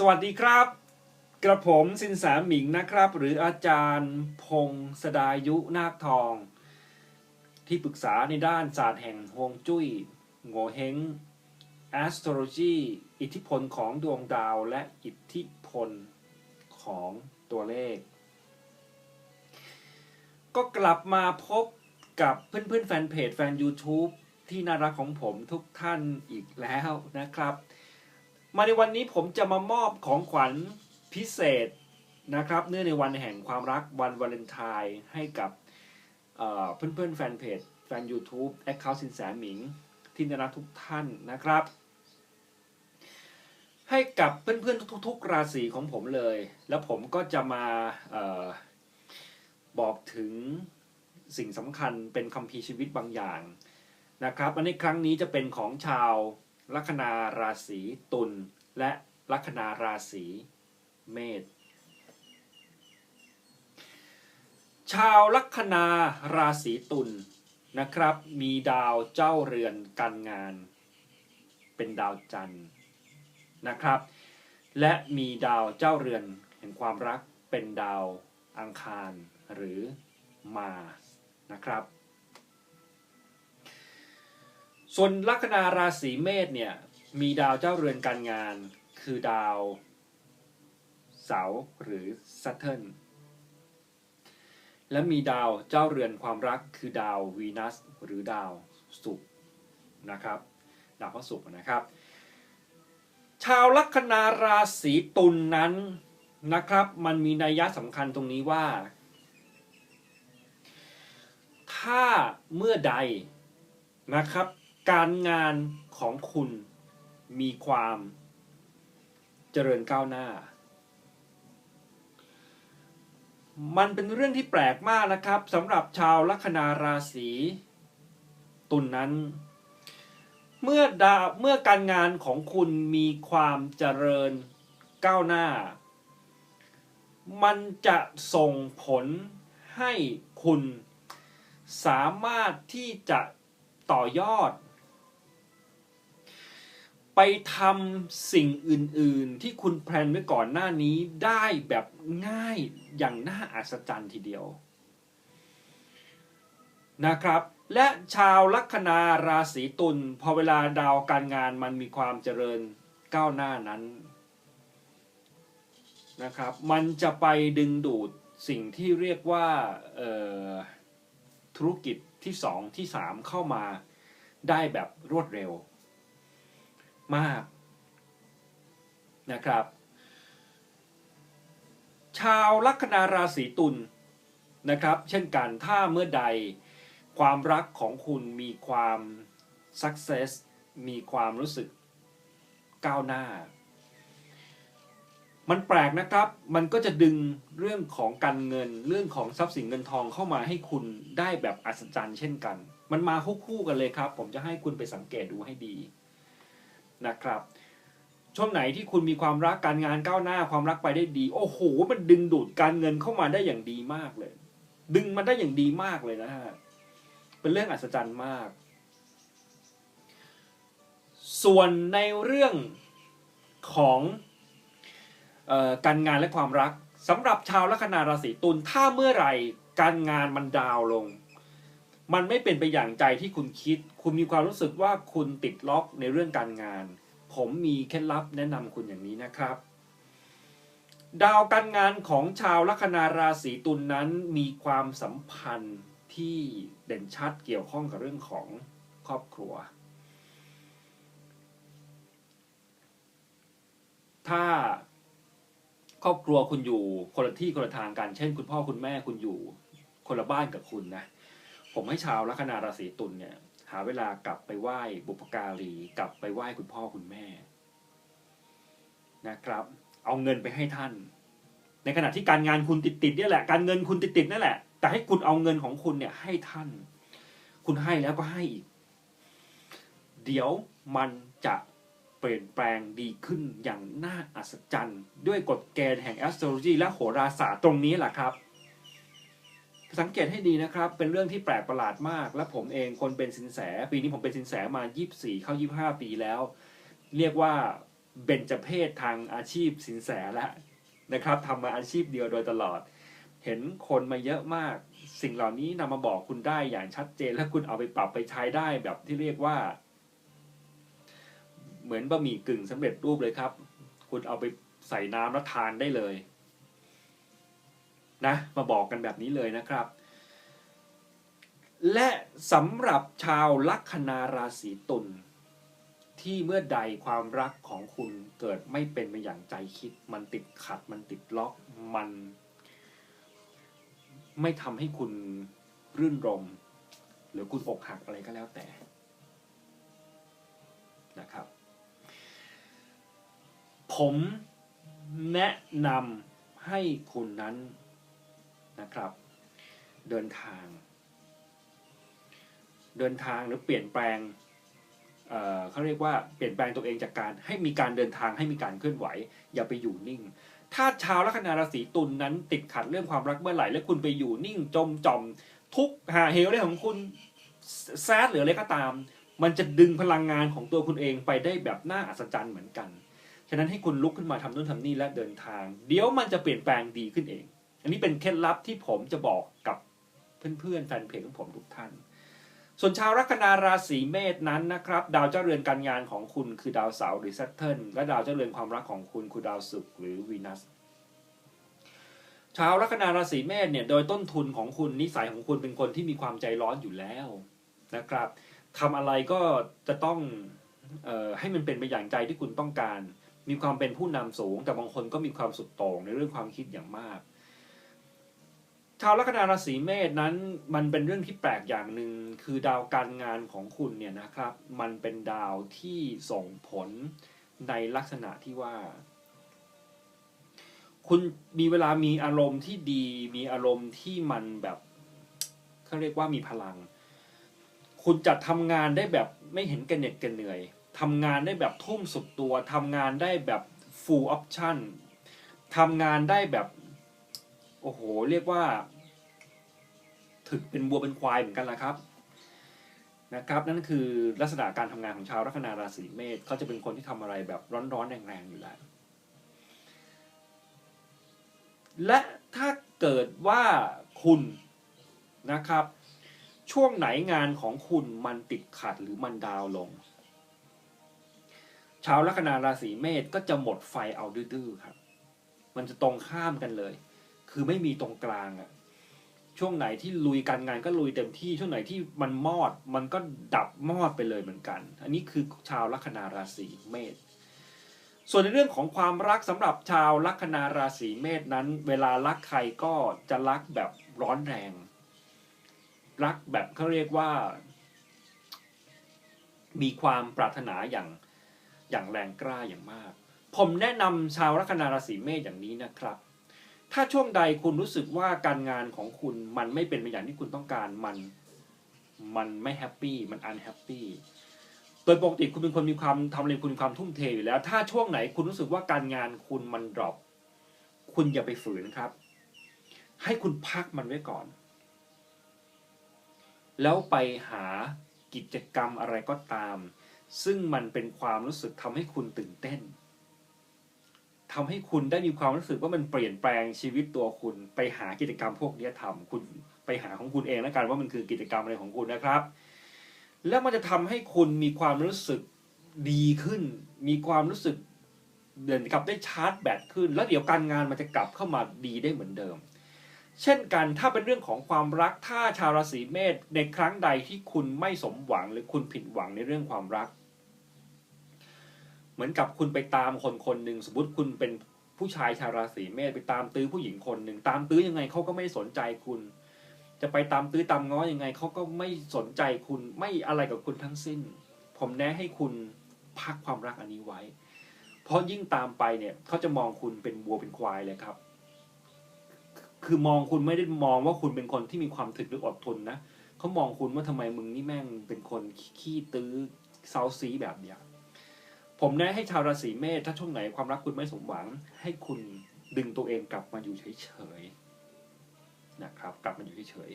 สวัสดีครับ กระผมสินแสหมิงนะครับ หรืออาจารย์พงศดายุนาคทอง ที่ปรึกษาในด้านศาสตร์แห่งฮวงจุ้ยโงเฮง astrology อิทธิพลของดวงดาวและอิทธิพลของตัวเลข ก็กลับมาพบกับเพื่อนๆแฟนเพจแฟน YouTube ที่น่ารักของผมทุกท่านอีกแล้วนะครับ มาในวันนี้ผมจะมามอบของขวัญพิเศษนะครับ เนื่องในวันแห่งความรักวันวาเลนไทน์ให้กับเอ่อเพื่อนๆแฟนเพจแฟน YouTube แอคเคาท์สินแสหมิง ที่น่ารักทุกท่านนะครับ ให้กับเพื่อนๆทุก ๆ ราศีของผมเลย แล้วผมก็จะมาออบอกถึงสิ่งสำคัญเป็นคัมภีร์ชีวิตบางอย่างนะครับอันนี้ครั้งนี้จะเป็นของชาว ลัคนาราศีตุลและลัคนาราศีเมษชาวลัคนาราศีตุลนะครับ มีดาวเจ้าเรือนการงาน เป็นดาวจันทร์นะครับ และมีดาวเจ้าเรือนแห่งความรักเป็นดาวอังคารหรือมานะครับ ส่วนลัคนาราศีเมษเนี่ยมีดาวเจ้าเรือนการงาน คือดาวเสาร์หรือ Saturn และมีดาวเจ้าเรือนความรักคือดาววีนัสหรือดาวศุกร์นะครับดาวพระศุกร์นะครับ ชาวลัคนาราศีตุลนนั้นนะครับ มันมีนัยยะสำคัญตรงนี้ว่า ถ้าเมื่อใดนะครับ การงานของคุณมีความเจริญก้าวหน้า มันเป็นเรื่องที่แปลกมากนะครับสำหรับชาวลัคนาราศีตุลนนั้น เมื่อดาเมื่อการงานของคุณมีความเจริญก้าวหน้า มันจะส่งผลให้คุณสามารถที่จะต่อยอด ไปทำสิ่งอื่นๆ ที่คุณแพลนไว้ก่อนหน้านี้ได้แบบง่ายอย่างน่าอัศจรรย์ทีเดียวนะครับ และชาวลัคนาราศีตุลพอเวลาดาวการงานมันมีความเจริญก้าวหน้านั้นนะครับ มันจะไปดึงดูดสิ่งที่เรียกว่าธุรกิจที่สองที่สามเข้ามาได้แบบรวดเร็ว มากนะครับ ชาวลัคนาราศีตุลนะครับ เช่นกันถ้าเมื่อใดความรักของคุณมีความ success มีความรู้สึกก้าวหน้า มันแปลกนะครับ มันก็จะดึงเรื่องของการเงิน เรื่องของทรัพย์สินเงินทองเข้ามาให้คุณได้แบบอัศจรรย์เช่นกัน มันมาคู่กันเลยครับ ผมจะให้คุณไปสังเกตดูให้ดี นะครับช่วงไหนที่คุณมีความรักการงานก้าวหน้าความรักไปได้ดี โอ้โห มันดึงดูดการเงินเข้ามาได้อย่างดีมากเลย ดึงมันได้อย่างดีมากเลยนะฮะเป็นเรื่องอัศจรรย์มาก ส่วนในเรื่องของออการงานและความรักสำหรับชาวลัคนาราศีตุลถ้าเมื่อไหร่การงานมันดาวลง มันไม่เป็นไปอย่างใจที่คุณคิด คุณมีความรู้สึกว่าคุณติดล็อกในเรื่องการงาน ผมมีเคล็ดลับแนะนำคุณอย่างนี้นะครับ ดาวการงานของชาวลัคนาราศีตุลนนั้นมีความสัมพันธ์ที่เด่นชัดเกี่ยวข้องกับเรื่องของครอบครัว ถ้าครอบครัวคุณอยู่คนละที่คนละทางกัน เช่น คุณพ่อคุณแม่คุณอยู่คนละบ้านกับคุณนะ ผมให้ชาวลัคนาราศีตุลเนี่ย หาเวลากลับไปไหว้บุพการีกลับไปไหว้คุณพ่อคุณแม่ นะครับ เอาเงินไปให้ท่าน ในขณะที่การงานคุณติดติดนี่แหละ การเงินคุณติดติดนั่นแหละ แต่ให้คุณเอาเงินของคุณเนี่ย ให้ท่าน คุณให้แล้วก็ให้อีก เดี๋ยวมันจะเปลี่ยนแปลงดีขึ้นอย่างน่าอัศจรรย์ ด้วยกฎเกณฑ์แห่ง astrology และโหราศาสตร์ตรงนี้แหละครับ สังเกตให้ดีนะครับ เป็นเรื่องที่แปลกประหลาดมาก และผมเองคนเป็นสินแส ปีนี้ผมเป็นสินแสมา 24 เข้า 25 ปีแล้ว เรียกว่าเบญจเพศทางอาชีพสินแสแล้วนะครับทำมาอาชีพเดียวโดยตลอด เห็นคนมาเยอะมาก สิ่งเหล่านี้นำมาบอกคุณได้อย่างชัดเจน และคุณเอาไปปรับไปใช้ได้แบบที่เรียกว่า เหมือนบะหมี่กึ่งสำเร็จรูปเลยครับ คุณเอาไปใส่น้ำแล้วทานได้เลย นะมาบอกกันแบบนี้เลยนะครับ และสำหรับชาวลัคนาราศีตุลที่เมื่อใดความรักของคุณเกิดไม่เป็นไปอย่างใจคิด มันติดขัด มันติดล็อกมัน ไม่ทำให้คุณรื่นรม หรือคุณอกหักอะไรก็แล้วแต่นะครับ ผมแนะนำให้คุณนั้น นะครับ เดินทาง เดินทางหรือเปลี่ยนแปลงเเขาเรียกว่าเปลี่ยนแปลงตัวเองจากการให้มีการเดินทางให้มีการเคลื่อนไหว อย่าไปอยู่นิ่ง ถ้าชาวลัคนาราศีตุลนนั้นติดขัดเรื่องความรักเมื่อไหร่แล้วคุณไปอยู่นิ่งจมจอมทุกหาเหวอะไรของคุณแซดหรืออะไรก็ตาม มันจะดึงพลังงานของตัวคุณเองไปได้แบบน่าอัศจรรย์เหมือนกัน ฉะนั้นให้คุณลุกขึ้นมาทำนู่นทำนี่และเดินทาง เดี๋ยวมันจะเปลี่ยนแปลงดีขึ้นเอง นนี้เป็นเคล็ดลับที่ผมจะบอกกับเพื่อนๆแฟนเพจของผมทุกท่าน ส่วนชาวลัคนาราศีเมษนั้นนะครับ ดาวเจ้าเรือนการงานของคุณคือดาวเสาร์หรือ Saturn และดาวเจ้าเรือนความรักของคุณคือดาวศุกร์หรือวีนัสชาวลัคนาราศีเมษเนี่ยโดยต้นทุนของคุณนิสัยของคุณเป็นคนที่มีความใจร้อนอยู่แล้วนะครับทำอะไรก็จะต้องออให้มันเป็นไปอย่างใจที่คุณต้องการ มีความเป็นผู้นำสูง แต่บางคนก็มีความสุดโต่งในเรื่องความคิดอย่างมาก ชาวลัคนาราศีเมษนั้นมันเป็นเรื่องที่แปลกอย่างหนึ่งคือดาวการงานของคุณเนี่ยนะครับ มันเป็นดาวที่ส่งผลในลักษณะที่ว่า คุณมีเวลามีอารมณ์ที่ดี มีอารมณ์ที่มันแบบเขาเรียกว่ามีพลัง คุณจะทำงานได้แบบไม่เห็นกันเหน็ดกันเหนื่อยทำงานได้แบบทุ่มสุดตัวทำงานได้แบบ full option ทำงานได้แบบ อ้โห เรียกว่า ถึกเป็นบัวเป็นควายเหมือนกันละครับนะครับ นั่นคือลักษณะการทำงานของชาวลัคนาราศีเมษเขาจะเป็นคนที่ทำอะไรแบบร้อนๆแรงๆอยู่แล้ว และถ้าเกิดว่าคุณนะครับ ช่วงไหนงานของคุณมันติดขัดหรือมันดาวลง ชาวลัคนาราศีเมษก็จะหมดไฟเอาดื้อๆครับ มันจะตรงข้ามกันเลย คือไม่มีตรงกลางอะช่วงไหนที่ลุยการงานก็ลุยเต็มที่ช่วงไหนที่มันมอดมันก็ดับมอดไปเลยเหมือนกัน อันนี้คือชาวลัคนาราศีเมษส่วนในเรื่องของความรักสำหรับชาวลัคนาราศีเมษนั้น เวลารักใครก็จะรักแบบร้อนแรง รักแบบเขาเรียกว่า มีความปรารถนาอย่างอย่างแรงกล้าอย่างมาก ผมแนะนำชาวลัคนาราศีเมษอย่างนี้นะครับ ถ้าช่วงใดคุณรู้สึกว่าการงานของคุณมันไม่เป็นไปอย่างที่คุณต้องการมันมันไม่แฮปปี้มันอันแฮปปี้โดยปกติคุณเป็นคนมีความทำอะไรคุณมีความทุ่มเทอยู่แล้ว ถ้าช่วงไหนคุณรู้สึกว่าการงานคุณมันดรอปคุณอย่าไปฝืนครับ ให้คุณพักมันไว้ก่อน แล้วไปหากิจกรรมอะไรก็ตาม ซึ่งมันเป็นความรู้สึกทำให้คุณตื่นเต้น ทำให้คุณได้มีความรู้สึกว่ามันเปลี่ยนแปลงชีวิตตัวคุณไปหากิจกรรมพวกนี้ทำคุณไปหาของคุณเองแล้วกันว่ามันคือกิจกรรมอะไรของคุณนะครับ แล้วมันจะทำให้คุณมีความรู้สึกดีขึ้น มีความรู้สึกเดินกลับได้ชาร์จแบตขึ้น แล้วเดี๋ยวการงานมันจะกลับเข้ามาดีได้เหมือนเดิม เช่นกันถ้าเป็นเรื่องของความรักถ้าชาวราศีเมษในครั้งใดที่คุณไม่สมหวังหรือคุณผิดหวังในเรื่องความรัก เหมือนกับคุณไปตามคนคนหนึ่งสมมติคุณเป็นผู้ชายชาวราศีเมษไปตามตื้อผู้หญิงคนหนึ่งตามตื้อยังไงเขาก็ไม่สนใจคุณ จะไปตามตื้อตามง้อยังไงเขาก็ไม่สนใจคุณไม่อะไรกับคุณทั้งสิ้น ผมแนะให้คุณพักความรักอันนี้ไว้ เพราะยิ่งตามไปเนี่ยเขาจะมองคุณเป็นวัวเป็นควายเลยครับ คือมองคุณไม่ได้มองว่าคุณเป็นคนที่มีความถึกหรืออดทนนะเขามองคุณว่าทำไมมึงนี่แม่งเป็นคนขี้ตื้อเซาซีแบบเนี้ย ผมแนะให้ชาวราศีเมษถ้าช่วงไหนความรักคุณไม่สมหวัง ให้คุณดึงตัวเองกลับมาอยู่เฉยๆนะครับ กลับมาอยู่เฉย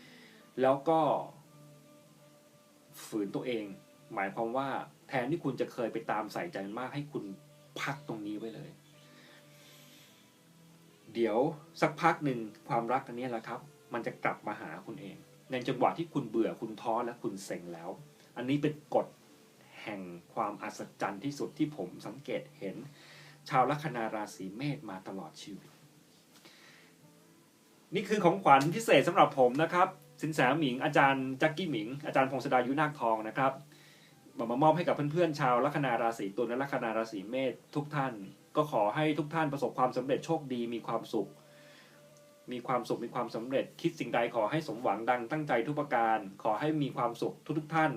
ๆแล้วก็ ฝืนตัวเอง หมายความว่าแทนที่คุณจะเคยไปตามใส่ใจมันมากให้คุณพักตรงนี้ไว้เลย เดี๋ยวสักพักหนึ่งความรักอันนี้แหละครับ มันจะกลับมาหาคุณเอง ในจังหวะที่คุณเบื่อคุณท้อและคุณเซ็งแล้ว อันนี้เป็นกฎ แห่งความอัศจรรย์ที่สุดที่ผมสังเกตเห็น ชาวลัคนาราศีเมษมาตลอดชีวิต นี่คือของขวัญพิเศษสำหรับผมนะครับ สินแสหมิงอาจารย์แจ็คกี้หมิง อาจารย์พงศดายุนาคทองนะครับมามามอบให้กับเพื่อนๆชาวลัคนาราศีตุลและลัคนาราศีเมษทุกท่าน ก็ขอให้ทุกท่านประสบความสำเร็จโชคดีมีความสุข มีความสุขมีความสำเร็จ คิดสิ่งใดขอให้สมหวังดังตั้งใจทุกประการ ขอให้มีความสุขทุกๆท่าน